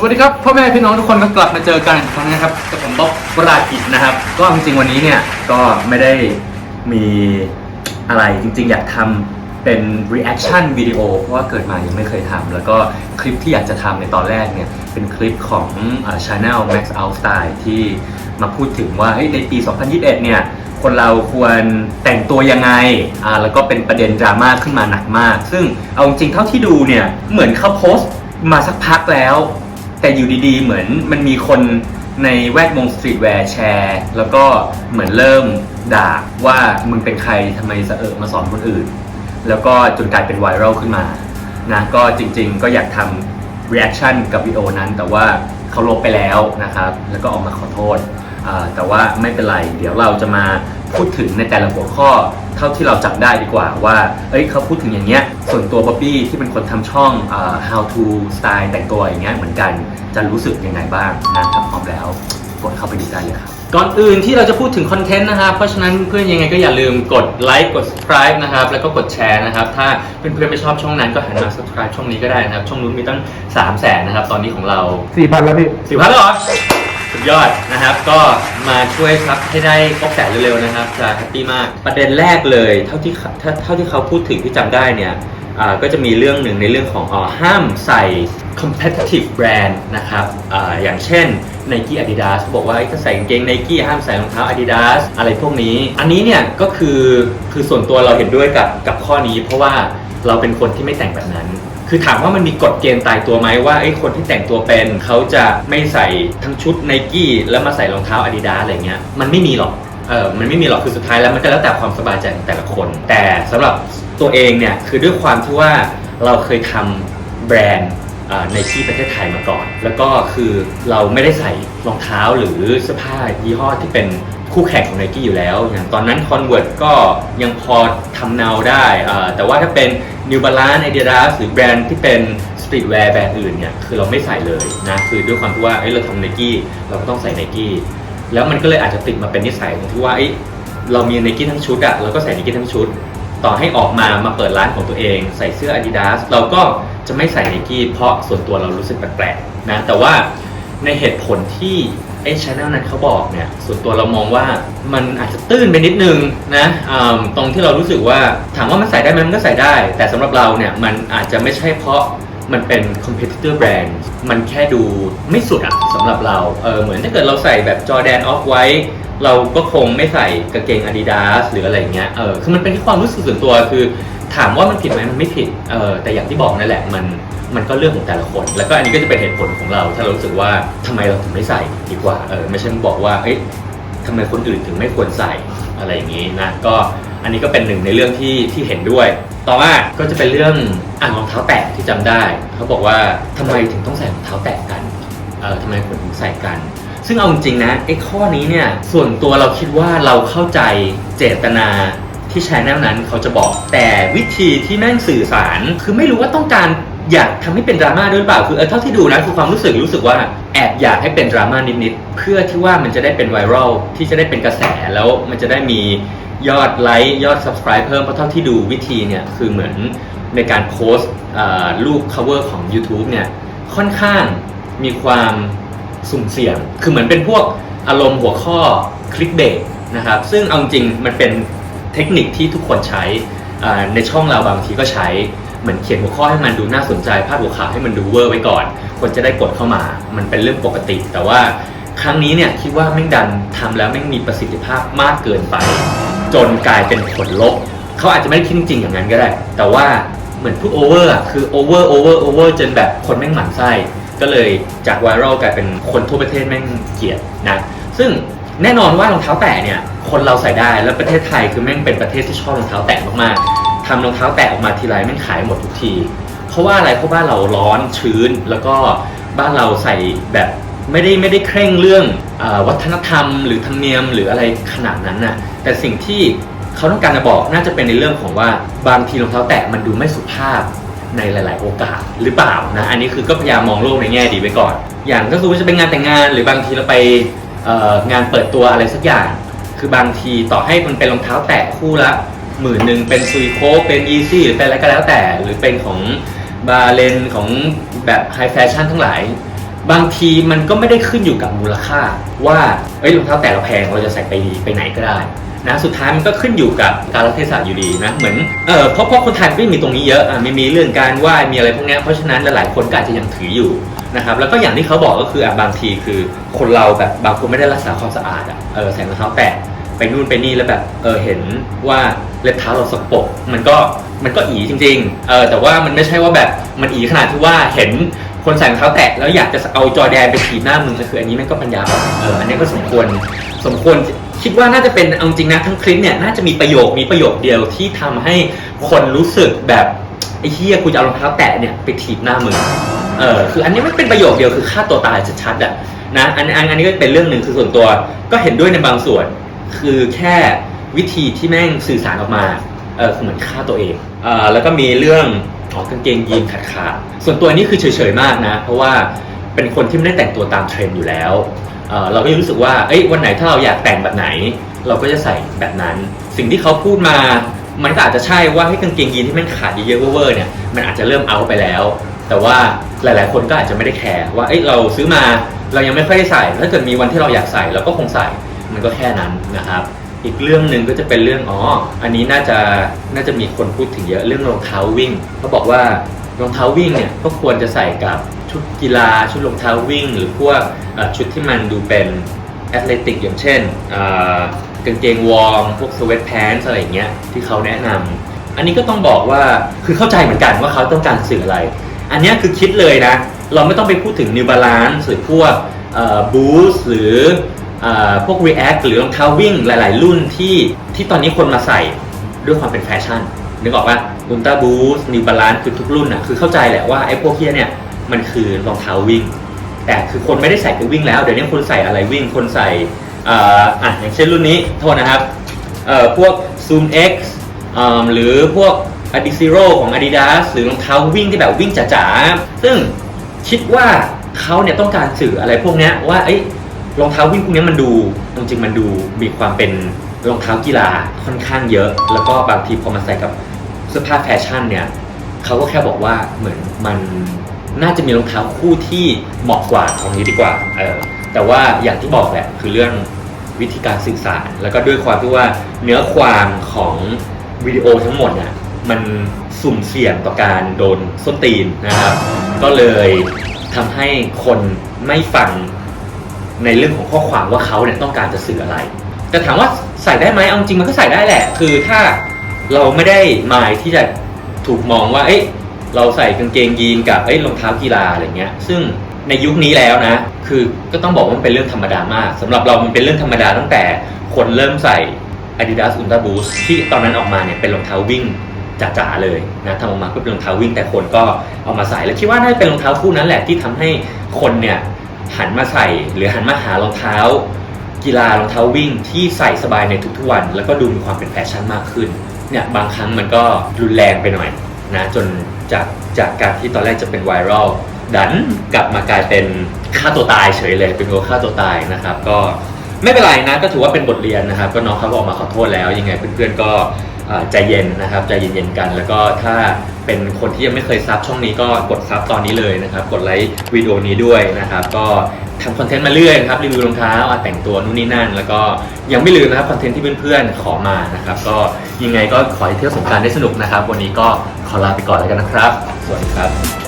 สวัสดีครับพ่อแม่พี่น้องทุกคนก็กลับมาเจอกันอีกครั้งนะครับกับผมบ๊อบวรากิจนะครับ ก็จริงๆวันนี้เนี่ยก็ไม่ได้มีอะไรจริงๆ อยากทำเป็น reaction วิดีโอเพราะว่าเกิดมายังไม่เคยทำแล้วก็คลิปที่อยากจะทำในตอนแรกเนี่ยเป็นคลิปของเอ่อ Channel Max Out Style ที่มาพูดถึงว่าเฮ้ยในปี 2021 เนี่ยคนเราควรแต่งตัวยังไงอ่าแล้วก็เป็นประเด็นดราม่าขึ้นมาหนักมาก ซึ่งเอาจริงๆเท่าที่ดูเนี่ยเหมือนเขาโพสต์ มาสักพักแล้ว แต่อยู่ดีๆ เหมือนมันมีคนในแวดวงสตรีทแวร์แชร์ แล้วก็เหมือนเริ่มด่าว่ามึงเป็นใครทำไมสะเอะมาสอนคนอื่น แล้วก็จนกลายเป็นไวรัลขึ้นมานะก็จริงๆ ก็อยากทำ reaction กับวิดีโอนั้น แต่ว่าเขาลบไปแล้วนะครับ แล้วก็ออกมาขอโทษแต่ว่าไม่เป็นไร เดี๋ยวเราจะมา พูดถึงในแต่ละหัวข้อเท่าที่เราจับได้ดีกว่าว่า เอ้ยเขาพูดถึงอย่างเงี้ย ส่วนตัวบ๊อบบี้ที่เป็นคนทำช่องอา how to style แต่งตัวอย่างเงี้ยเหมือนกันจะรู้สึกยังไงบ้างนะถ้าพร้อมแล้วกดเข้าไปดูได้เลยครับ ก่อนอื่นที่เราจะพูดถึงคอนเทนต์นะครับ เพราะฉะนั้นเพื่อนยังไงก็อย่าลืมกดไลค์กด subscribe นะครับ แล้วก็กดแชร์นะครับ ถ้าเพื่อนๆไม่ชอบช่องนั้นก็หันมา subscribe ช่องนี้ก็ได้นะครับ ช่องนู้นมีตั้ง3 0 0แสนนะครับ ตอนนี้ของเราสี่พันแล้วพี่สิบพันแล้วเหรอ สุดยอดนะครับ ก็มาช่วยซับให้ได้ครบแสนเร็วๆนะครับจะแฮปปี้มากประเด็นแรกเลย เท่าที่เท่าที่เขาพูดถึงที่จำได้เนี่ยอ่าก็จะมีเรื่องหนึ่งในเรื่องของอ๋อห้ามใส่ competitive brand นะครับอาอย่างเช่น Nike Adidas บอกว่าถ้าใส่กางเกง Nike ห้ามใส่รองเท้า Adidas อะไรพวกนี้ อันนี้เนี่ยก็คือคือส่วนตัวเราเห็นด้วยกับกับข้อนี้ เพราะว่าเราเป็นคนที่ไม่แต่งแบบนั้น คือถามว่ามันมีกฎเกณฑ์ตายตัวไหมว่าไอ้คนที่แต่งตัวเป็นเขาจะไม่ใส่ทั้งชุดไนกี้แล้วมาใส่รองเท้าอาดิดาสอะไรเงี้ยมันไม่มีหรอกเออมันไม่มีหรอกคือสุดท้ายแล้วมันก็แล้วแต่ความสบายใจของแต่ละคน แต่สำหรับตัวเองเนี่ยคือด้วยความที่ว่าเราเคยทำแบรนด์ ในที่ประเทศไทยมาก่อน แล้วก็คือเราไม่ได้ใส่รองเท้าหรือเสื้อผ้ายี่ห้อที่เป็นคู่แข่งของ n นกี้อยู่แล้ว อย่างตอนนั้น Convert ก็ยังพอทำเนาได้ แต่ว่าถ้าเป็น New Balance Adidas หรือแบรนด์ที่เป็นสตรีทแวร์แบรนด์อื่นเนี่ย คือเราไม่ใส่เลยนะ คือด้วยความที่ว่าเเราทำ n นกี้เราก็ต้องใส่ n นกี้ แล้วมันก็เลยอาจจะติดมาเป็นนิสัยตรงที่ว่าเเรามี n นกี้ทั้งชุดอะเราก็ใส่ n นกี้ทั้งชุด ต่อให้ออกมามาเปิดร้านของตัวเอง ใส่เสื้อ Adidas เราก็ จะไม่ใส่ไนกี้เพราะส่วนตัวเรารู้สึกแปลกๆนะแต่ว่าในเหตุผลที่ไอ้ชแนลนั้นเขาบอกเนี่ยส่วนตัวเรามองว่ามันอาจจะตื้นไปนิดนึงนะอ่าตรงที่เรารู้สึกว่าถามว่ามันใส่ได้ไหมมันก็ใส่ได้ แต่สำหรับเราเนี่ยมันอาจจะไม่ใช่เพราะมันเป็น competitor brand มันแค่ดู ไม่สุดอะสำหรับเราเออเหมือนถ้าเกิดเราใส่แบบ Jordan Off White เราก็คงไม่ใส่กางเกง Adidas หรืออะไรเงี้ยเออคือมันเป็นแค่ความรู้สึกส่วนตัวคือ ถามว่ามันผิดไหมมันไม่ผิดเออแต่อย่างที่บอกนั่นแหละมันมันก็เรื่องของแต่ละคน แล้วก็อันนี้ก็จะเป็นเหตุผลของเรา ถ้าเรารู้สึกว่าทำไมเราถึงไม่ใส่ดีกว่าเออไม่ใช่บอกว่าเอ้ยทำไมคนอื่นถึงไม่ควรใส่อะไรอย่างนี้นะก็อันนี้ก็เป็นหนึ่งในเรื่องที่ที่เห็นด้วย ต่อมาก็จะเป็นเรื่องอ่างรองเท้าแตะที่จำได้ เขาบอกว่าทำไมถึงต้องใส่รองเท้าแตะกัน เออทำไมคนถึงใส่กัน ซึ่งเอาจริงนะไอ้ข้อนี้เนี่ย ส่วนตัวเราคิดว่าเราเข้าใจเจตนาที่ชแนลนั้นเขาจะบอก แต่วิธีที่แม่งสื่อสาร คือไม่รู้ว่าต้องการอยากทำให้เป็นดราม่าด้วยหรือเปล่า คือเออเท่าที่ดูนะคือความรู้สึกรู้สึกว่าแอบอยากให้เป็นดราม่านิดๆ เพื่อที่ว่ามันจะได้เป็นไวรัลที่จะได้เป็นกระแสแล้วมันจะได้มียอดไลค์ยอด subscribe เพิ่มเพราะเท่าที่ดูวิธีเนี่ย คือเหมือนในการโพสต์รูป cover ของ YouTube เนี่ย ค่อนข้าง มีความสุ่มเสี่ยง คือเหมือนเป็นพวกอารมณ์หัวข้อคลิกเบสนะครับ ซึ่งเอาจริงมันเป็นเทคนิคที่ทุกคนใช้ในช่องเราบางทีก็ใช้ เหมือนเขียนหัวข้อให้มันดูน่าสนใจพาดหัวข่าวให้มันดูเวอร์ไว้ก่อน คนจะได้กดเข้ามา มันเป็นเรื่องปกติ แต่ว่าครั้งนี้เนี่ยคิดว่าแม่งดันทำแล้วแม่งมีประสิทธิภาพมากเกินไป จนกลายเป็นผลลบ เขาอาจจะไม่ได้คิดจริงอย่างนั้นก็ได้ แต่ว่าเหมือนพูดโอเวอร์อะคือโอเวอร์โอเวอร์โอเวอร์จนแบบคนแม่งหมั่นไส้ ก็เลยจากไวรัลกลายเป็นคนทั่วประเทศแม่งเกลียดนะ ซึ่งแน่นอนว่ารองเท้าแตะเนี่ยคนเราใส่ได้แล้วประเทศไทยคือแม่งเป็นประเทศที่ชอบรองเท้าแตะมากๆทำรองเท้าแตะออกมาทีไรแม่งขายหมดทุกที เพราะว่าอะไรเพราะบ้านเราร้อนชื้น แล้วก็บ้านเราใส่แบบไม่ได้ไม่ได้เคร่งเรื่องอวัฒนธรรม หรือธรรมเนียมหรืออะไรขนาดนั้นน่ะแต่สิ่งที่เขาต้องการจะบอกน่าจะเป็นในเรื่องของว่าบางทีรองเท้าแตะมันดูไม่สุภาพ ในหลาย ๆ โอกาสหรือเปล่านะ อันนี้คือก็พยายามมองโลกในแง่ดีไว้ก่อน อย่างก็คือว่าจะเป็นงานแต่งงานหรือบางทีเราไปงานเปิดตัวอะไรสักอย่าง คือบางทีต่อให้มันเป็นรองเท้าแตะคู่ละหมื่นหนึ่งเป็นซุยโคเป็นยีซี่หรือเป็นอะไรก็แล้วแต่ หรือเป็นของบาเลนของแบบไฮแฟชั่นทั้งหลาย บางทีมันก็ไม่ได้ขึ้นอยู่กับมูลค่าว่าเอ้ยรองเท้าแต่เราแพงเราจะใส่ไปไปไหนก็ได้ นะสุดท้ายมันก็ขึ้นอยู่กับการรัเทศะอยู่ดีนะเหมือนเออเพราะเพราะคนไทยไม่มีตรงนี้เยอะอะไม่มีเรื่องการไหว้มีอะไรพวกนี้เพราะฉะนั้นหลายๆคนก็อาจจะยังถืออยู่นะครับแล้วก็อย่างที่เขาบอกก็คืออะบางทีคือคนเราแบบบางคนไม่ได้รักษาความสะอาดอะเออใส่รองเท้าแตะไปนู่นไปนี่แล้วแบบเออเห็นว่าเล็บเท้าเราสกปรกมันก็มันก็อีจริงๆเออแต่ว่ามันไม่ใช่ว่าแบบมันอีขนาดที่ว่าเห็นคนใส่รองเท้าแตะแล้วอยากจะเอาจอแดนไปถีบหน้ามึงก็คืออันนี้ม่งก็ปัญญาเอออันนี้ก็สมควรสมควร คิดว่าน่าจะเป็นเอาจริงนะทั้งคลิปเนี่ยน่าจะมีประโยคมีประโยคเดียวที่ทำให้คนรู้สึกแบบไอ้เหี้ยกูจะเอารองเท้าแตะเนี่ยไปถีบหน้ามึงเออคืออันนี้ไม่เป็นประโยคเดียวคือฆ่าตัวตายชัดๆอะนะอันอันอันนี้ก็เป็นเรื่องหนึ่งคือส่วนตัวก็เห็นด้วยในบางส่วน คือแค่วิธีที่แม่งสื่อสารออกมาเออเหมือนฆ่าตัวเองเออแล้วก็มีเรื่องขอกางเกงยีนขาดขาดส่วนตัวนี้คือเฉยๆมากนะ เพราะว่าเป็นคนที่ไม่ได้แต่งตัวตามเทรนด์อยู่แล้ว เราก็รู้สึกว่าเอ้ยวันไหนถ้าเราอยากแต่งแบบไหน เราก็จะใส่แบบนั้น สิ่งที่เขาพูดมามันก็อาจจะใช่ว่าให้กางเกงยีนที่มันขาดเยอะๆเวอร์เนี่ยมันอาจจะเริ่มเอาไปแล้ว แต่ว่าหลายๆ คนก็อาจจะไม่ได้แคร์ว่าเอ้ยเราซื้อมาเรายังไม่ค่อยได้ใส่ถ้าเกิดมีวันที่เราอยากใส่เราก็คงใส่มันก็แค่นั้นนะครับ อีกเรื่องหนึ่งก็จะเป็นเรื่องอ๋ออันนี้น่าจะน่าจะมีคนพูดถึงเยอะเรื่องรองเท้าวิ่งเขาบอกว่า รองเท้าวิ่งเนี่ยก็ควรจะใส่กับชุดกีฬาชุดรองเท้าวิ่ง หรือพวกชุดที่มันดูเป็นแอตเลติกอย่างเช่นกางเกงวอร์มพวกสเวตแพนต์อะไรอย่างเงี้ยที่เขาแนะนำอันนี้ก็ต้องบอกว่าคือเข้าใจเหมือนกันว่าเขาต้องการสื่ออะไร อันนี้คือคิดเลยนะ เราไม่ต้องไปพูดถึง New Balance หรือพวกบูสหรือเอ่อพวก React หรือรองเท้าวิ่งหลาย ๆ รุ่นที่ที่ตอนนี้คนมาใส่ด้วยความเป็นแฟชั่น นึกออกว่าอุลต a าบูส New Balance คือทุกรุ่นอะคือเข้าใจแหละว่าไอ้พวกเนี้ยเนี่ยมันคือรองเท้าวิ่ง แต่คือคนไม่ได้ใส่ไปวิ่งแล้ว เดี๋ยวนี้คนใส่อะไรวิ่งคนใส่อ่ออะอย่างเช่นรุ่นนี้โทษนะครับเอ่อพวก Zoom X อ่าหรือพวก a d i z e r o ของ Adidas หรือรองเท้าวิ่งที่แบบวิ่งจ๋าๆซึ่งคิดว่าเขาเนี่ยต้องการสื่ออะไรพวกเนี้ยว่าเอ้รองเท้าวิ่งพวกเนี้ยมันดูจริงๆมันดูมีความเป็นรองเท้ากีฬาค่อนข้างเยอะ แล้วก็บางทีพอมาใส่กับ เสื้อผ้าแฟชั่นเนี่ยเขาก็แค่บอกว่าเหมือนมันน่าจะมีรองเท้าคู่ที่เหมาะกว่าของนี้ดีกว่าเออแต่ว่าอย่างที่บอกแหละคือเรื่องวิธีการสื่อสาร แล้วก็ด้วยความที่ว่าเนื้อความของวิดีโอทั้งหมดเนี่ยมันสุ่มเสี่ยงต่อการโดนส้นตีนนะครับ ก็เลยทำให้คนไม่ฟังในเรื่องของข้อความว่าเขาเนี่ยต้องการจะสื่ออะไร แต่ถามว่าใส่ได้ไหมเอาจริงมันก็ใส่ได้แหละ คือถ้า เราไม่ได้หมายที่จะถูกมองว่า เอ้ยเราใส่กางเกงยีนกับเอ้ยรองเท้ากีฬาอะไรเงี้ย ซึ่งในยุคนี้แล้วนะ คือก็ต้องบอกว่ามันเป็นเรื่องธรรมดามากสำหรับเรามันเป็นเรื่องธรรมดาตั้งแต่คนเริ่มใส่ Adidas Ultra Boost ที่ตอนนั้นออกมาเนี่ยเป็นรองเท้าวิ่งจ๋าๆเลยนะทำออกมาเพื่อเป็นรองเท้าวิ่งแต่คนก็เอามาใส่แล้วคิดว่าน่าจะเป็นรองเท้าคู่นั้นแหละที่ทำให้คนเนี่ยหันมาใส่หรือหันมาหารองเท้า กีฬารองเท้าวิ่งที่ใส่สบายในทุกๆวัน แล้วก็ดูมีความเป็นแฟชั่นมากขึ้น เนี่ยบางครั้งมันก็รุนแรงไปหน่อยนะจนจากจากการที่ตอนแรกจะเป็นไวรัลดันกลับมากลายเป็นฆ่าตัวตายเฉยเลยเป็นโรคฆ่าตัวตายนะครับ ก็ไม่เป็นไรนะก็ถือว่าเป็นบทเรียนนะครับ ก็น้องเขาออกมาขอโทษแล้วยังไงเพื่อนๆก็ใจเย็นนะครับใจเย็นๆกัน แล้วก็ถ้าเป็นคนที่ยังไม่เคยซับช่องนี้ก็กดซับตอนนี้เลยนะครับ กดไลค์วิดีโอนี้ด้วยนะครับ ก็ ทำคอนเทนต์มาเรื่อยนะครับรีวิวรองเท้าอะแต่งตัวนู่นนี่นั่น แล้วก็ยังไม่ลืมนะครับคอนเทนต์ที่เพื่อนๆขอมานะครับ ก็ยังไงก็ขอให้เที่ยวสงกรารได้สนุกนะครับ วันนี้ก็ขอลาไปก่อนแล้วกันนะครับ สวัสดีครับ